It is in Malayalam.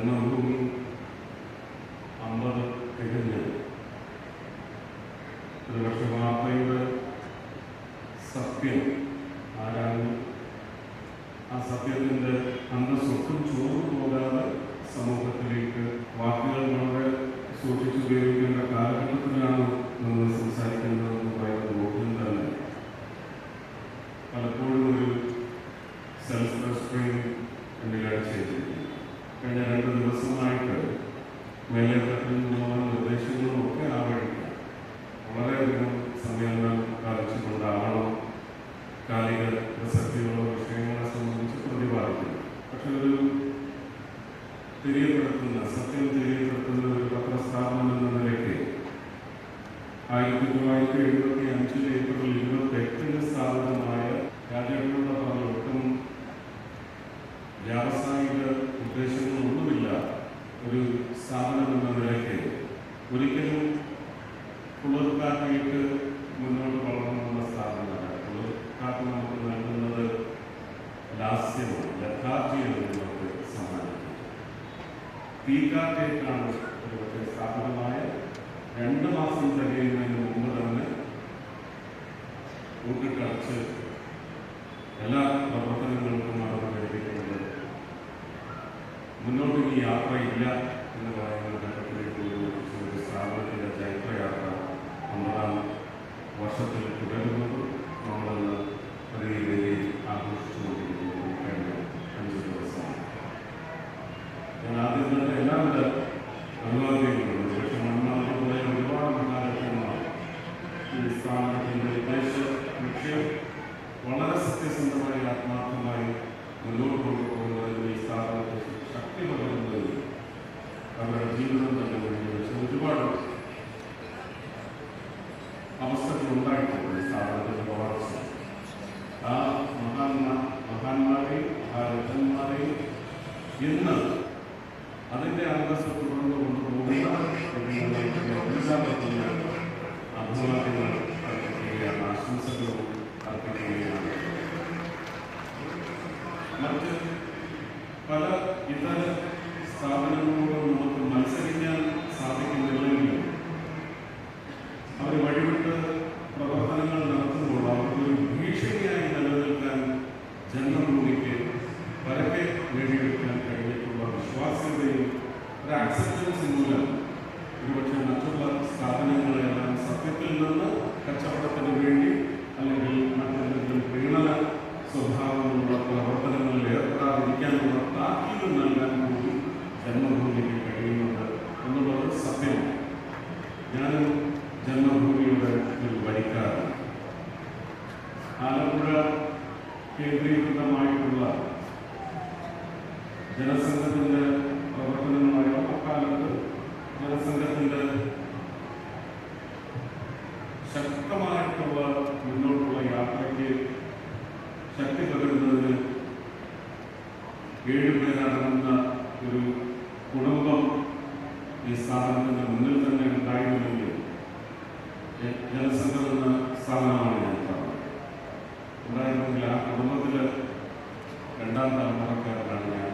ജന്മഭൂമി അമ്പത് തികഞ്ഞ് ഒരുപക്ഷെ വാർത്തയുടെ സത്യം ആരാണ്? ആ സത്യത്തിന്റെ കഴിഞ്ഞ രണ്ട് ദിവസമായിട്ട് മേലേത്തട്ടിൽ നിന്നുള്ള നിർദ്ദേശങ്ങളും ഒക്കെ ആ വഴിക്ക് വളരെയധികം സമ്മേളനം ആളോ കാലിക പ്രസക്തിയുള്ള വിഷയങ്ങളെ സംബന്ധിച്ച് പ്രതിപാദിക്കുന്നു. പക്ഷെ ഒരു തിരിയപ്പെടുത്തുന്ന സത്യം തിരിയപ്പെടുത്തുന്ന ഒരു പത്രസ്ഥാപനം എന്ന നിലയ്ക്ക് ആയിരത്തി തൊള്ളായിരത്തി എഴുപത്തി അഞ്ചിൽ ഏപ്രിൽ ഇരുപത്തി എട്ടിന് സ്ഥാപിതമായ രാജ്യങ്ങളുടെ ഒട്ടും വ്യാവസായിക തീക്കാറ്റേക്കാണ് ഒരുപക്ഷെ സ്ഥാപനമായ രണ്ട് മാസം തികയുന്നതിന് മുമ്പ് തന്നെ കൂട്ടിട്ടടച്ച് എല്ലാ പ്രവർത്തനങ്ങൾക്കും അവർ ലഭിക്കുന്നത് മുന്നോട്ട് ഇനി യാത്രയില്ല എന്ന് പറയുന്ന ഘട്ടത്തിലേക്ക് ഒരു സ്ഥാപനത്തിന്റെ ചൈത്രയാത്ര ഒമ്പതാം വർഷത്തിൽ തുടരുന്നത് നമ്മളെന്ന് വലിയ രീതിയിൽ ആഘോഷിച്ചുകൊണ്ടിരിക്കുന്നു. കഴിഞ്ഞ അഞ്ച് ദിവസമാണ്. ഞാൻ ആദ്യം തന്നെ എല്ലാവിധ അനുവാദ്യങ്ങളും പക്ഷേ മണ്ണാകുള്ള ഒരുപാട് മഹാരഥന്മാർ ഈ സ്ഥാപനത്തിന്റെ ലക്ഷ്യം വളരെ സത്യസന്ധമായി ആത്മാർത്ഥമായി മുന്നോട്ട് കൊണ്ടുപോകുന്നതിന് ഈ സ്ഥാപനത്തെ ശക്തി പകരുന്നതിന് അവരുടെ ജീവിതം തന്നെ വെച്ച് ഒരുപാട് അവസ്ഥകൾ ഉണ്ടായിട്ടുണ്ട് ഈ സ്ഥാപനത്തിന്റെ വളർച്ച ആ മഹാന്മാ മഹാന്മാരെയും മഹാരഥന്മാരെയും ഇന്ന് അതിന്റെ അന്തസ്സ് തുടർന്ന് കൊണ്ടുപോകുന്ന അർപ്പിക്കുകയാണ് ആശംസകളും അർപ്പിക്കുകയാണ് മറ്റ് പല ഇതര സ്ഥാപനങ്ങളോട് നമുക്ക് മത്സരിക്കാൻ സാധിക്കുന്നില്ലെങ്കിലും അവർ വഴിവിട്ട് അവർക്കൊരു ഭീഷണിയായി നിലനിൽക്കാൻ ജന്മഭൂമിക്ക് പരക്കെ നേടിയെടുക്കാൻ കഴിഞ്ഞിട്ടുള്ള വിശ്വാസ്യതയും ഒരു ആക്സെപ്റ്റൻസ് മൂലം ഒരുപക്ഷെ മറ്റുള്ള സ്ഥാപനങ്ങളെല്ലാം സത്യത്തിൽ നിന്ന് കച്ചവടത്തിന് വേണ്ടി കേന്ദ്രീകൃതമായിട്ടുള്ള ജനസംഘത്തിന്റെ പ്രവർത്തനങ്ങളായ അക്കാലത്ത് ജനസംഘത്തിന്റെ ശക്തമായിട്ടുള്ള മുന്നോട്ടുള്ള യാത്രയ്ക്ക് ശക്തി പകരുന്നതിന് ഏഴുപേരടങ്ങുന്ന ഒരു കുടുംബം ഈ സ്ഥാപനത്തിന്റെ മുന്നിൽ തന്നെ ഉണ്ടായിരുന്നെങ്കിൽ ജനസംഘം എന്ന സ്ഥാപനമാണ് ഞാൻ ഉണ്ടായിരുന്നെങ്കിൽ ആ കുടുംബത്തിൽ രണ്ടാം തലമുറക്കാരനാണ് ഞാൻ.